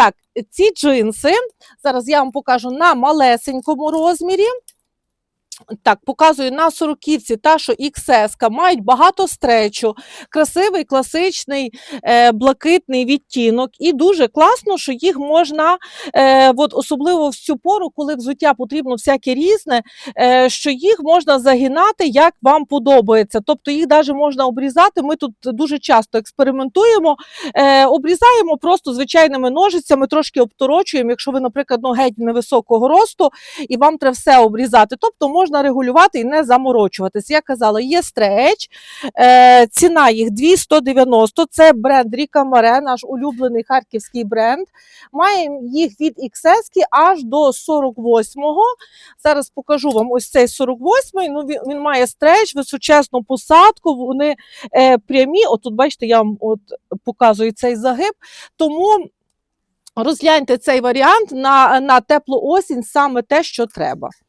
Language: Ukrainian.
Так, ці джинси, зараз я вам покажу на малесенькому розмірі. Так, показую на сороківці та, що XS, мають багато стречу, красивий класичний е, блакитний відтінок. І дуже класно, що їх можна, е, от особливо в цю пору, коли взуття потрібно всяке різне, е, що їх можна загинати, як вам подобається. Тобто їх навіть можна обрізати. Ми тут дуже часто експериментуємо, е, обрізаємо просто звичайними ножицями, трошки обторочуємо, якщо ви, наприклад, ну, геть невисокого росту, і вам треба все обрізати. Тобто можна регулювати і не заморочуватись. Я казала, є стреч, ціна їх 290, це бренд Ріка Маре, наш улюблений харківський бренд. Маємо їх від XS аж до 48-го. Зараз покажу вам ось цей 48-й. Ну, він, він має стреч, височесну посадку, вони е, прямі. От тут бачите, я вам от показую цей загиб. Тому розгляньте цей варіант на, на теплу осінь, саме те, що треба.